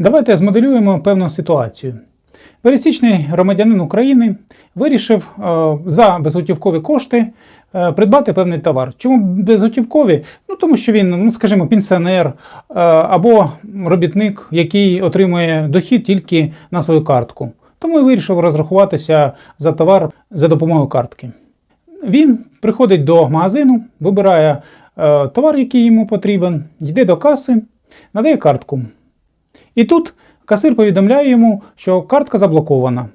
Давайте змоделюємо певну ситуацію. Пересічний громадянин України вирішив е, за безготівкові кошти е, придбати певний товар. Чому безготівкові? Ну тому що він, ну скажімо, пенсіонер е, або робітник, який отримує дохід тільки на свою картку. Тому і вирішив розрахуватися за товар за допомогою картки. Він приходить до магазину, вибирає товар, який йому потрібен, йде до каси, надає картку. І тут касир повідомляє йому, що картка заблокована.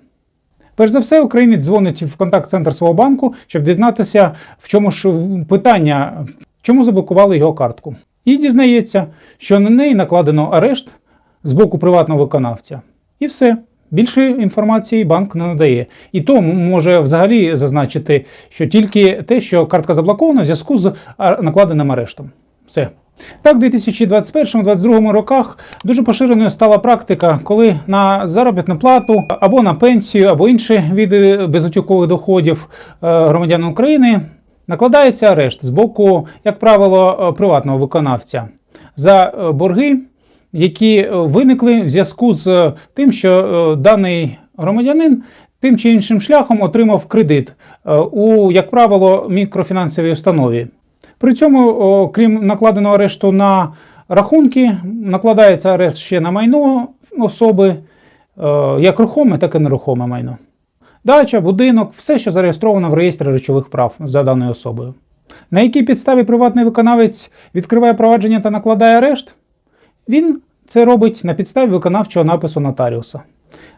Перш за все, українець дзвонить в контакт-центр свого банку, щоб дізнатися, в чому ж питання, чому заблокували його картку. І дізнається, що на неї накладено арешт з боку приватного виконавця. І все. Більше інформації банк не надає. І то може взагалі зазначити, що тільки те, що картка заблокована в зв'язку з накладеним арештом. Все. Так, в 2021-2022 роках дуже поширеною стала практика, коли на заробітну плату або на пенсію, або інші види безготівкових доходів е, громадян України накладається арешт з боку, як правило, е, приватного виконавця за е, борги, які виникли в зв'язку з тим, що даний громадянин тим чи іншим шляхом отримав кредит у, як правило, мікрофінансовій установі. При цьому, крім накладеного арешту на рахунки, накладається арешт ще на майно особи, е, як рухоме, так і нерухоме майно. Дача, будинок, все, що зареєстровано в реєстрі речових прав за даною особою. На якій підставі приватний виконавець відкриває провадження та накладає арешт? Він це робить на підставі виконавчого напису нотаріуса.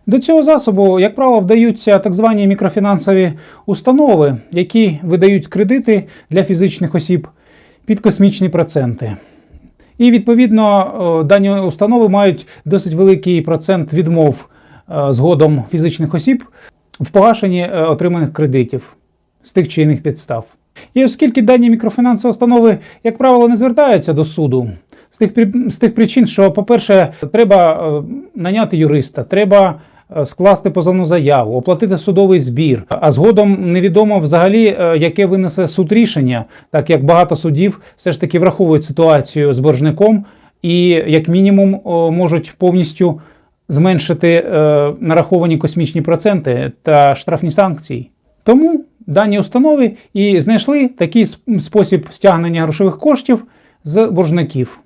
До цього засобу, як правило, вдаються так звані мікрофінансові установи, які видають кредити для фізичних осіб під космічні проценти. І відповідно дані установи мають досить великий процент відмов е, згодом фізичних осіб в погашенні е, отриманих кредитів з тих чи інших підстав. І оскільки дані мікрофінансові установи, як правило, не звертаються до суду, з тих, з тих причин, що, по-перше, треба е, наняти юриста, треба е, скласти позовну заяву, оплатити судовий збір. А згодом невідомо взагалі, е, яке винесе суд рішення, так як багато судів все ж таки враховують ситуацію з боржником і, як мінімум, можуть повністю зменшити нараховані космічні проценти та штрафні санкції. Тому дані установи і знайшли такий спосіб стягнення грошових коштів з боржників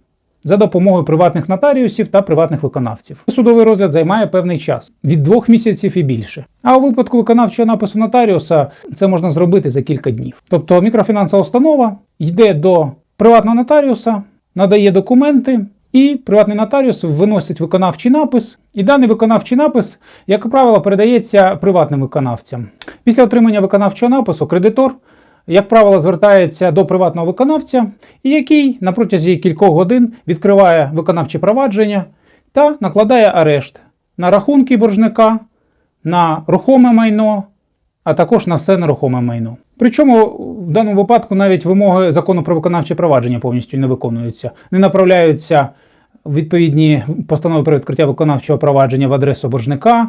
за допомогою приватних нотаріусів та приватних виконавців. Судовий розгляд займає певний час від двох місяців і більше. А у випадку виконавчого напису нотаріуса це можна зробити за кілька днів. Тобто мікрофінансова установа йде до приватного нотаріуса, надає документи. І приватний нотаріус виносить виконавчий напис, і даний виконавчий напис, як правило, передається приватним виконавцям. Після отримання виконавчого напису кредитор, як правило, звертається до приватного виконавця, який на протязі кількох годин відкриває виконавче провадження та накладає арешт на рахунки боржника, на рухоме майно, а також на все нерухоме майно. Причому в даному випадку навіть вимоги закону про виконавче провадження повністю не виконуються, не направляються відповідні постанови про відкриття виконавчого провадження в адресу боржника,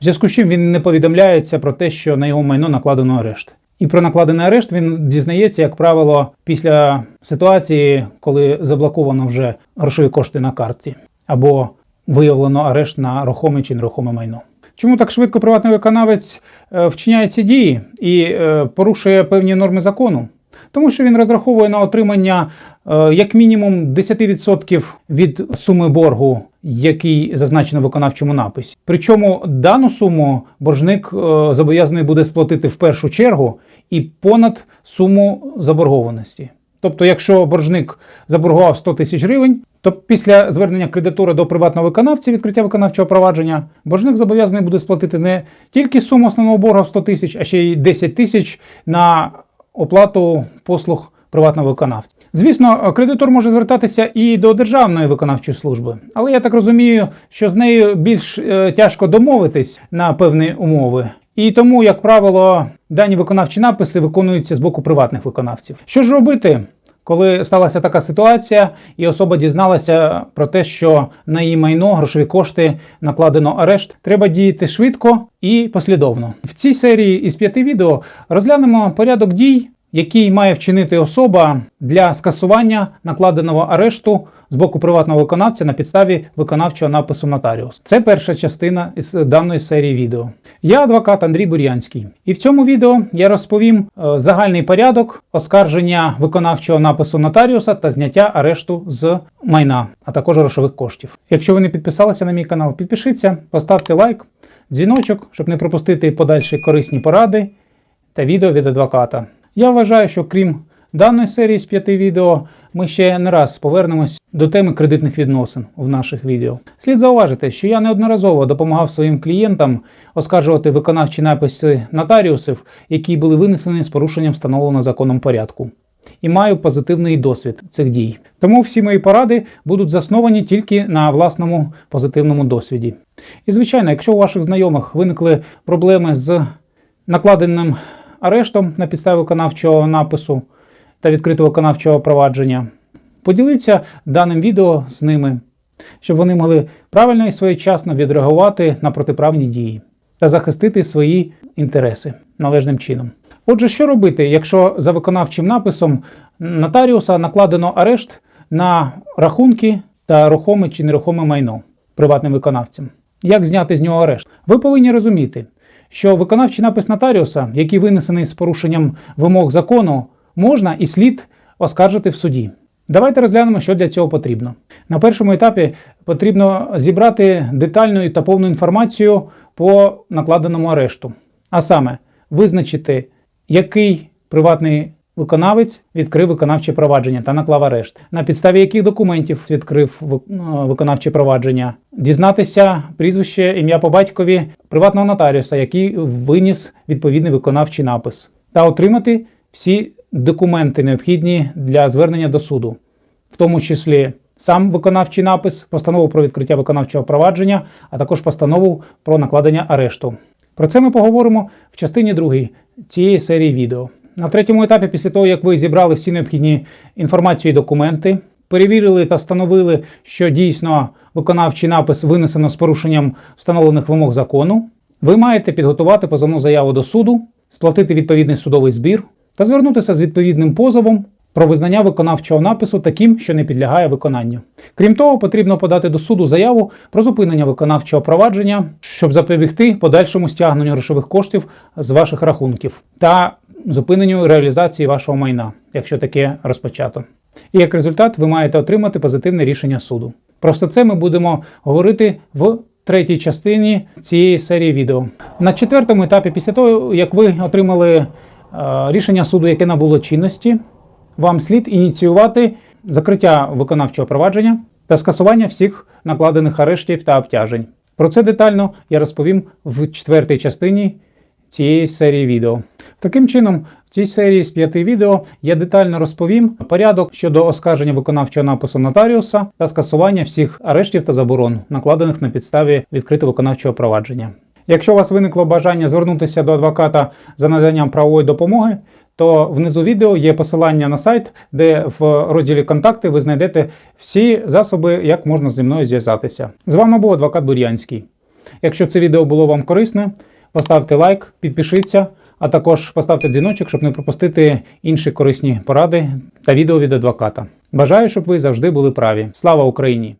в зв'язку з чим він не повідомляється про те, що на його майно накладено арешт. І про накладений арешт він дізнається, як правило, після ситуації, коли заблоковано вже грошові кошти на карті, або виявлено арешт на рухоме чи нерухоме майно. Чому так швидко приватний виконавець е, вчиняє ці дії і е, порушує певні норми закону? Тому що він розраховує на отримання е, як мінімум 10% від суми боргу, який зазначено в виконавчому написі. Причому дану суму боржник е, зобов'язаний буде сплатити в першу чергу і понад суму заборгованості. Тобто, якщо боржник заборгував 100 тисяч гривень, то після звернення кредитора до приватного виконавця відкриття виконавчого провадження боржник зобов'язаний буде сплатити не тільки суму основного боргу в 100 тисяч, а ще й 10 тисяч на оплату послуг приватного виконавця. Звісно, кредитор може звертатися і до державної виконавчої служби, але я так розумію, що з нею більш е, тяжко домовитись на певні умови. І тому, як правило, дані виконавчі написи виконуються з боку приватних виконавців. Що ж робити? Коли сталася така ситуація, і особа дізналася про те, що на її майно грошові кошти накладено арешт, треба діяти швидко і послідовно. В цій серії із п'яти відео розглянемо порядок дій, який має вчинити особа для скасування накладеного арешту з боку приватного виконавця на підставі виконавчого напису нотаріус. Це перша частина із даної серії відео. Я адвокат Андрій Бур'янський, і в цьому відео я розповім е, загальний порядок оскарження виконавчого напису нотаріуса та зняття арешту з майна, а також грошових коштів. Якщо ви не підписалися на мій канал, підпишіться, поставте лайк, дзвіночок, щоб не пропустити подальші корисні поради та відео від адвоката. Я вважаю, що крім даної серії з п'яти відео, ми ще не раз повернемось до теми кредитних відносин в наших відео. Слід зауважити, що я неодноразово допомагав своїм клієнтам оскаржувати виконавчі написи нотаріусів, які були винесені з порушенням встановленого законом порядку. І маю позитивний досвід цих дій. Тому всі мої поради будуть засновані тільки на власному позитивному досвіді. І звичайно, якщо у ваших знайомих виникли проблеми з накладеним арештом на підставі виконавчого напису та відкритого виконавчого провадження, поділіться даним відео з ними, щоб вони могли правильно і своєчасно відреагувати на протиправні дії та захистити свої інтереси належним чином. Отже, що робити, якщо за виконавчим написом нотаріуса накладено арешт на рахунки та рухоме чи нерухоме майно приватним виконавцям? Як зняти з нього арешт? Ви повинні розуміти, що виконавчий напис нотаріуса, який винесений з порушенням вимог закону, можна і слід оскаржити в суді. Давайте розглянемо, що для цього потрібно. На першому етапі потрібно зібрати детальну та повну інформацію по накладеному арешту, а саме визначити, який приватний виконавець відкрив виконавче провадження та наклав арешт, на підставі яких документів відкрив е, виконавче провадження, дізнатися прізвище, ім'я по батькові приватного нотаріуса, який виніс відповідний виконавчий напис, та отримати всі документи необхідні для звернення до суду, в тому числі сам виконавчий напис, постанову про відкриття виконавчого провадження, а також постанову про накладення арешту. Про це ми поговоримо в частині другій цієї серії відео. На третьому етапі, після того, як ви зібрали всі необхідні інформацію і документи, перевірили та встановили, що дійсно виконавчий напис винесено з порушенням встановлених вимог закону, ви маєте підготувати позовну заяву до суду, сплатити відповідний судовий збір та звернутися з відповідним позовом про визнання виконавчого напису таким, що не підлягає виконанню. Крім того, потрібно подати до суду заяву про зупинення виконавчого провадження, щоб запобігти подальшому стягненню грошових коштів з ваших рахунків та зупиненню реалізації вашого майна, якщо таке розпочато. І як результат, ви маєте отримати позитивне рішення суду. Про все це ми будемо говорити в третій частині цієї серії відео. На четвертому етапі, після того, як ви отримали е, рішення суду, яке набуло чинності, вам слід ініціювати закриття виконавчого провадження та скасування всіх накладених арештів та обтяжень. Про це детально я розповім в четвертій частині цієї серії відео. Таким чином, в цій серії з п'яти відео я детально розповім порядок щодо оскарження виконавчого напису нотаріуса та скасування всіх арештів та заборон, накладених на підставі відкритого виконавчого провадження. Якщо у вас виникло бажання звернутися до адвоката за наданням правової допомоги, то внизу відео є посилання на сайт, де в розділі Контакти ви знайдете всі засоби, як можна зі мною зв'язатися. З вами був адвокат Бур'янський. Якщо це відео було вам корисне, поставте лайк, підпишіться, а також поставте дзвіночок, щоб не пропустити інші корисні поради та відео від адвоката. Бажаю, щоб ви завжди були праві. Слава Україні!